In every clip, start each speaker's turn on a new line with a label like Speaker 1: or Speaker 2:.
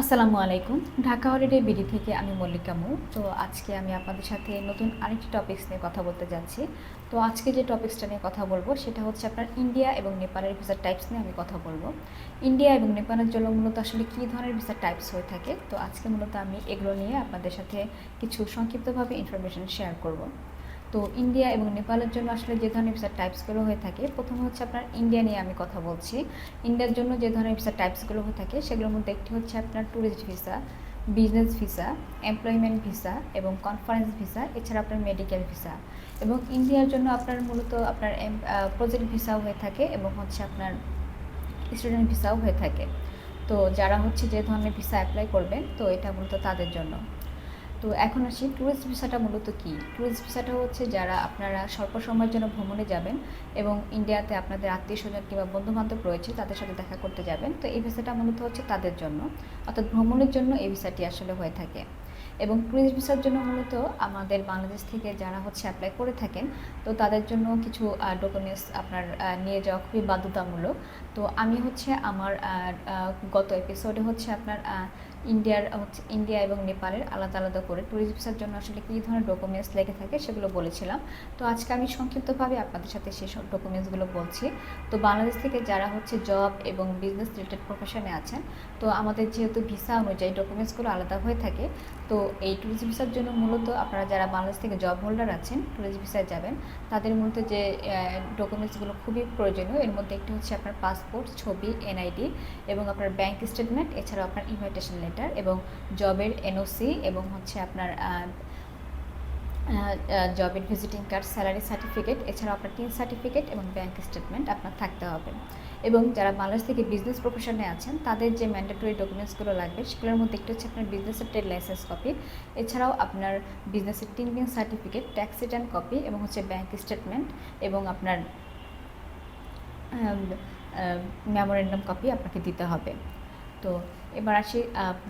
Speaker 1: আসসালামু আলাইকুম। Dhaka holiday BD থেকে আমি মল্লিকা মু। তো আজকে আমি আপনাদের সাথে নতুন আরেকটি টপিকস নিয়ে কথা বলতে যাচ্ছি। তো আজকে যে টপিকসটা নিয়ে কথা বলব, সেটা হচ্ছে আপনার ইন্ডিয়া এবং নেপালের ভিসার টাইপস নিয়ে আমি কথা বলব। ইন্ডিয়া এবং নেপালের জন্য মূলত আসলে কী ধরনের ভিসার টাইপস হয়ে থাকে? তো আজকে মূলত আমি এগুলো নিয়ে আপনাদের সাথে কিছু সংক্ষিপ্তভাবে ইনফরমেশন শেয়ার করব। তো ইন্ডিয়া এবং নেপালের জন্য আসলে যে ধরনের ভিসার টাইপসগুলো হয়ে থাকে, প্রথমে হচ্ছে আপনার ইন্ডিয়া নিয়ে আমি কথা বলছি। ইন্ডিয়ার জন্য যে ধরনের ভিসার টাইপসগুলো হয়ে থাকে, সেগুলোর মধ্যে একটি হচ্ছে আপনার tourist visa business visa employment visa এবং কনফারেন্স ভিসা এছাড়া আপনার মেডিকেল ভিসা এবং ইন্ডিয়ার জন্য আপনার মূলত আপনার প্রজেক্ট ভিসাও হয়ে থাকে এবং হচ্ছে আপনার স্টুডেন্ট ভিসাও হয়ে থাকে। তো যারা হচ্ছে যে ধরনের ভিসা অ্যাপ্লাই করবেন, তো এটা মূলত তাদের জন্য। তো এখন আসি ট্যুরিস্ট ভিসাটা মূলত কি? ট্যুরিস্ট ভিসাটা হচ্ছে যারা আপনারা স্বল্প সময়ের জন্য ভ্রমণে যাবেন এবং ইন্ডিয়াতে আপনাদের আত্মীয় স্বজন কিংবা বন্ধুবান্ধব রয়েছে, তাদের সাথে দেখা করতে যাবেন। তো এই ভিসাটা মূলত হচ্ছে তাদের জন্য। অর্থাৎ ভ্রমণের জন্য এই ভিসাটি আসলে হয়ে থাকে। এবং ট্যুরিস্ট ভিসার জন্য মূলত আমাদের বাংলাদেশ থেকে যারা হচ্ছে অ্যাপ্লাই করে থাকেন, তো তাদের জন্য কিছু ডকুমেন্টস আপনার নিয়ে যাওয়া খুবই বাধ্যতামূলক। তো আমি হচ্ছে আমার গত এপিসোডে হচ্ছে আপনার ইন্ডিয়ার, হচ্ছে ইন্ডিয়া এবং নেপালের আলাদা আলাদা করে ট্যুরিস্ট ভিসার জন্য আসলে কী ধরনের ডকুমেন্টস লেগে থাকে সেগুলো বলেছিলাম। তো আজকে আমি সংক্ষিপ্তভাবে আপনাদের সাথে সেসব ডকুমেন্টসগুলো বলছি। তো বাংলাদেশ থেকে যারা হচ্ছে জব এবং বিজনেস রিলেটেড প্রফেশনে আছেন, তো আমাদের যেহেতু ভিসা অনুযায়ী ডকুমেন্টসগুলো আলাদা হয়ে থাকে, তো এই ট্যুরিস্ট ভিসার জন্য মূলত আপনারা যারা বাংলাদেশ থেকে জব হোল্ডার আছেন ট্যুরিস্ট ভিসায় যাবেন, তাদের মূলত যে ডকুমেন্টসগুলো খুবই প্রয়োজনীয়, এর মধ্যে একটি হচ্ছে আপনার পাসপোর্ট ছবি এনআইডি এবং আপনার ব্যাংক স্টেটমেন্ট এছাড়াও আপনার ইনভাইটেশন লেটার এবং জবের এনওসি এবং হচ্ছে আপনার জবের ভিজিটিং কার্ড স্যালারি সার্টিফিকেট এছাড়াও আপনার টিন সার্টিফিকেট এবং ব্যাংক স্টেটমেন্ট আপনার থাকতে হবে। এবং যারা বাংলাদেশ থেকে বিজনেস প্রফেশনে আছেন, তাদের যে ম্যান্ডেটরি ডকুমেন্টসগুলো লাগবে, সেগুলোর মধ্যে একটি হচ্ছে আপনার বিজনেসের ট্রেড লাইসেন্স কপি এছাড়াও আপনার বিজনেসের TIN BIN certificate tax return copy এবং হচ্ছে ব্যাংক স্টেটমেন্ট এবং আপনার মেমোরেন্ডাম কপি আপনাকে দিতে হবে। তো এবার আসি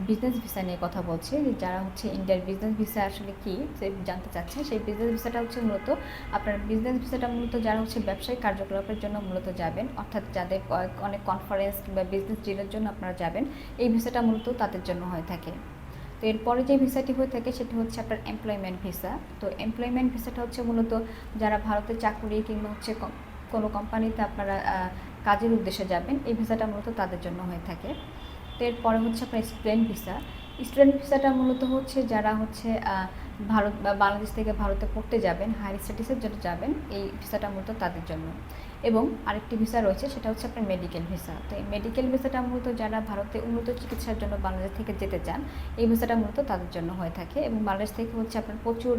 Speaker 1: বিজনেস ভিসা নিয়ে কথা বলছি। যারা হচ্ছে ইন্ডিয়ার বিজনেস ভিসা আসলে কি সে জানতে চাচ্ছেন সেই বিজনেস ভিসাটা হচ্ছে মূলত আপনার বিজনেস ভিসাটা মূলত যারা হচ্ছে ব্যবসায়িক কার্যকলাপের জন্য মূলত যাবেন, অর্থাৎ যাদের অনেক কনফারেন্স কিংবা বিজনেস ডিলের জন্য আপনারা যাবেন, এই ভিসাটা মূলত তাদের জন্য হয়ে থাকে। তো এরপরে যে ভিসাটি হয়ে থাকে সেটি হচ্ছে আপনার এমপ্লয়মেন্ট ভিসা তো এমপ্লয়মেন্ট ভিসাটা হচ্ছে মূলত যারা ভারতে চাকরি কিংবা হচ্ছে কোনো কোম্পানিতে আপনারা কাজের উদ্দেশ্যে যাবেন, এই ভিসাটা মূলত তাদের জন্য হয়ে থাকে। এরপরে হচ্ছে আপনার স্টুডেন্ট ভিসা স্টুডেন্ট ভিসাটা মূলত হচ্ছে যারা হচ্ছে ভারত বা বাংলাদেশ থেকে ভারতে পড়তে যাবেন হায়ার স্টাডিজের জন্য যাবেন, এই ভিসাটা মূলত তাদের জন্য। এবং আরেকটি ভিসা রয়েছে, সেটা হচ্ছে আপনার মেডিকেল ভিসা তো এই মেডিকেল ভিসাটা মূলত যারা ভারতে উন্নত চিকিৎসার জন্য বাংলাদেশ থেকে যেতে চান, এই ভিসাটা মূলত তাদের জন্য হয়ে থাকে। এবং বাংলাদেশ থেকে হচ্ছে আপনার প্রচুর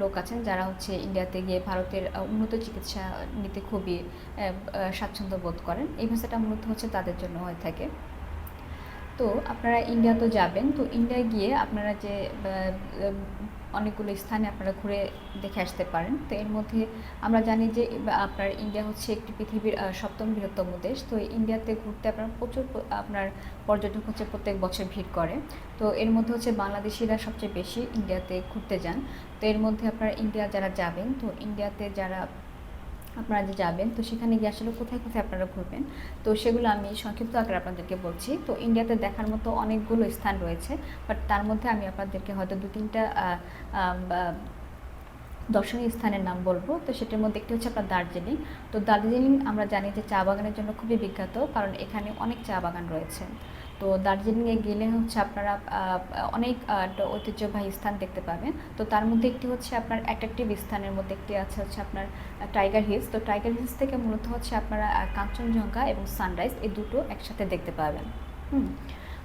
Speaker 1: লোক আছেন যারা হচ্ছে ইন্ডিয়াতে গিয়ে ভারতের উন্নত চিকিৎসা নিতে খুবই স্বাচ্ছন্দ্য বোধ করেন, এই ভিসাটা মূলত হচ্ছে তাদের জন্য হয়ে থাকে। তো আপনারা ইন্ডিয়া তো যাবেন, তো ইন্ডিয়ায় গিয়ে আপনারা যে অনেকগুলো স্থানে আপনারা ঘুরে দেখে আসতে পারেন। তো এর মধ্যে আমরা জানি যে আপনার ইন্ডিয়া হচ্ছে একটি পৃথিবীর সপ্তম বৃহত্তম দেশ। তো ইন্ডিয়াতে ঘুরতে আপনার প্রচুর আপনার পর্যটক হচ্ছে প্রত্যেক বছর ভিড় করে। তো এর মধ্যে হচ্ছে বাংলাদেশিরা সবচেয়ে বেশি ইন্ডিয়াতে ঘুরতে যান। তো এর মধ্যে আপনারা ইন্ডিয়া যারা যাবেন, তো ইন্ডিয়াতে যারা আপনারা যে যাবেন, তো সেখানে গিয়ে আসলে কোথায় কোথায় আপনারা ঘুরবেন, তো সেগুলো আমি সংক্ষিপ্ত আকারে আপনাদেরকে বলছি। তো ইন্ডিয়াতে দেখার মতো অনেকগুলো স্থান রয়েছে বাট তার মধ্যে আমি আপনাদেরকে হয়তো দু তিনটা দর্শনীয় স্থানের নাম বলব। তো সেটার মধ্যে একটি হচ্ছে আপনার দার্জিলিং। তো দার্জিলিং আমরা জানি যে চা বাগানের জন্য খুবই বিখ্যাত, কারণ এখানে অনেক চা বাগান রয়েছে। তো দার্জিলিংয়ে গেলে হচ্ছে আপনারা অনেক ঐতিহ্যবাহী স্থান দেখতে পাবেন। তো তার মধ্যে একটি হচ্ছে আপনার অ্যাট্রাকটিভ স্থানের মধ্যে একটি আছে হচ্ছে আপনার টাইগার হিলস তো টাইগার হিলস থেকে মূলত হচ্ছে আপনারা কাঞ্চনজঙ্ঘা এবং সানরাইজ এই দুটো একসাথে দেখতে পাবেন। হুম।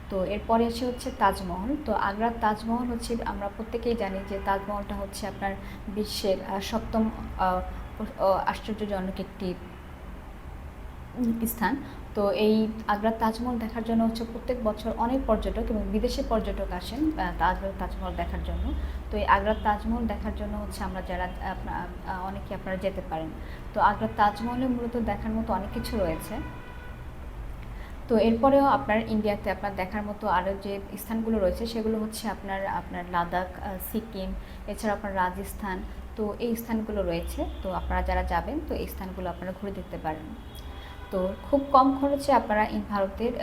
Speaker 1: তো এরপরে এসে হচ্ছে তাজমহল। তো আগ্রার তাজমহল হচ্ছে, আমরা প্রত্যেকেই জানি যে তাজমহলটা হচ্ছে আপনার বিশ্বের সপ্তম আশ্চর্যজনক একটি স্থান। তো এই আগ্রার তাজমহল দেখার জন্য হচ্ছে প্রত্যেক বছর অনেক পর্যটক এবং বিদেশি পর্যটক আসেন তাজমহল তাজমহল দেখার জন্য। তো এই আগ্রার তাজমহল দেখার জন্য হচ্ছে আমরা যারা অনেকে আপনারা যেতে পারেন। তো আগ্রার তাজমহলে মূলত দেখার মতো অনেক কিছু রয়েছে। তো এরপরেও আপনার ইন্ডিয়াতে আপনার দেখার মতো আরও যে স্থানগুলো রয়েছে, সেগুলো হচ্ছে আপনার আপনার লাদাখ সিকিম এছাড়া আপনার রাজস্থান। তো এই স্থানগুলো রয়েছে। তো আপনারা যারা যাবেন, তো এই স্থানগুলো আপনারা ঘুরে দেখতে পারেন। তো খুব কম খরচে আপনারা ভারতের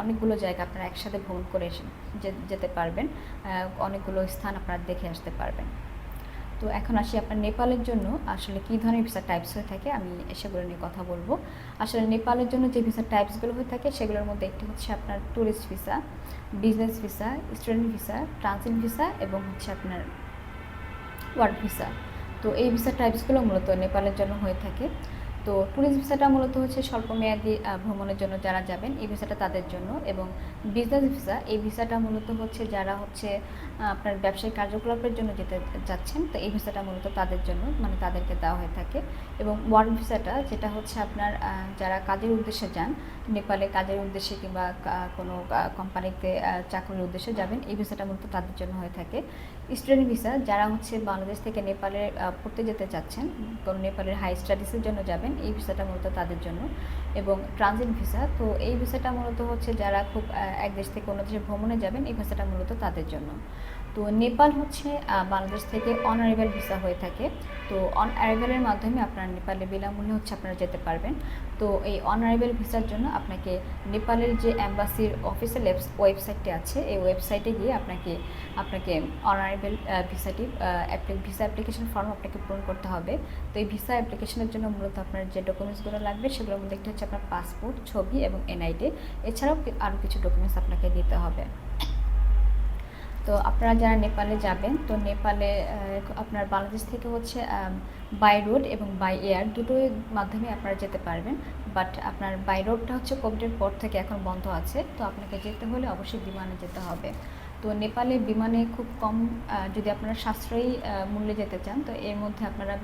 Speaker 1: অনেকগুলো জায়গা আপনারা একসাথে ভ্রমণ করে যেতে পারবেন অনেকগুলো স্থান আপনারা দেখে আসতে পারবেন। তো এখন আসি আপনার নেপালের জন্য। আসলে কী ধরনের ভিসা টাইপস হয়ে থাকে আমি সেগুলো নিয়ে কথা বলব। আসলে নেপালের জন্য যে ভিসা টাইপসগুলো হয়ে থাকে সেগুলোর মধ্যে একটি হচ্ছে আপনার tourist visa business visa student visa transit visa এবং হচ্ছে আপনার ওয়ার্ক ভিসা তো এই ভিসা টাইপসগুলো মূলত নেপালের জন্য হয়ে থাকে। তো ট্যুরিস্ট ভিসাটা মূলত হচ্ছে স্বল্পমেয়াদী আহ, ভ্রমণের জন্য যারা যাবেন এই ভিসাটা তাদের জন্য এবং বিজনেস ভিসা এই ভিসাটা মূলত হচ্ছে যারা হচ্ছে আপনার ব্যবসায়িক কার্যকলাপের জন্য যেতে যাচ্ছেন তো এই ভিসাটা মূলত তাদের জন্য মানে তাদেরকে দেওয়া হয়ে থাকে এবং ওয়ার্ক ভিসাটা যেটা হচ্ছে আপনার যারা কাজের উদ্দেশ্যে যান নেপালে কাজের উদ্দেশ্যে কিংবা কোনো কোম্পানিতে চাকরির উদ্দেশ্যে যাবেন এই ভিসাটা মূলত তাদের জন্য হয়ে থাকে। স্টুডেন্ট ভিসা যারা হচ্ছে বাংলাদেশ থেকে নেপালে পড়তে যেতে চাচ্ছেন কোনো নেপালের হাই স্টাডিজের জন্য যাবেন এই ভিসাটা মূলত তাদের জন্য এবং ট্রানজিট ভিসা। তো এই ভিসাটা মূলত হচ্ছে যারা খুব এক দেশ থেকে অন্য দেশে ভ্রমণে যাবেন, এই ভিসাটা মূলত তাদের জন্য। তো নেপাল হচ্ছে বাংলাদেশ থেকে অন অ্যারাইভেল ভিসা হয়ে থাকে। তো অন অ্যারাইভেলের মাধ্যমে আপনারা নেপালে বিনামূল্যে হচ্ছে আপনারা যেতে পারবেন। তো এই অন অ্যারাইভেল ভিসার জন্য আপনাকে নেপালের যে অ্যাম্বাসির অফিসিয়াল ওয়েবসাইটটি আছে, এই ওয়েবসাইটে গিয়ে আপনাকে আপনাকে অন অ্যারাইভেল ভিসাটি ভিসা অ্যাপ্লিকেশন ফর্ম আপনাকে পূরণ করতে হবে। তো এই ভিসা অ্যাপ্লিকেশনের জন্য মূলত আপনার যে ডকুমেন্টসগুলো লাগবে, সেগুলোর মধ্যে একটি হচ্ছে আপনার পাসপোর্ট ছবি এবং এনআইডি এছাড়াও আরও কিছু ডকুমেন্টস আপনাকে দিতে হবে। তো আপনারা যারা নেপালে যাবেন, তো নেপালে আপনার বাংলাদেশ থেকে হচ্ছে বাই রোড এবং বাই এয়ার দুটোই মাধ্যমে আপনারা যেতে পারবেন। বাট আপনার বাই রোডটা হচ্ছে কোভিডের পর থেকে এখন বন্ধ আছে, তো আপনাকে যেতে হলে অবশ্যই বিমানে যেতে হবে। তো নেপালে বিমানে খুব কম যদি আপনারা সাশ্রয়ী মূল্যে যেতে চান, তো এর মধ্যে আপনারা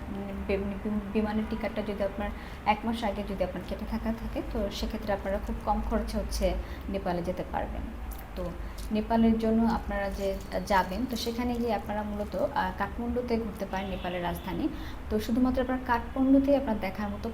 Speaker 1: বিমানের টিকিটটা যদি আপনার এক মাস আগে যদি আপনার কেটে থাকা থাকে, তো সেক্ষেত্রে আপনারা খুব কম খরচে হচ্ছে নেপালে যেতে পারবেন। তো নেপালের জন্য আপনারা যে যাবেন, তো সেখানে গিয়ে আপনারা মূলত কাঠমান্ডুতে ঘুরতে পারেন নেপালের রাজধানী। তো শুধুমাত্র আপনার কাঠমান্ডুতেই আপনার দেখার মতো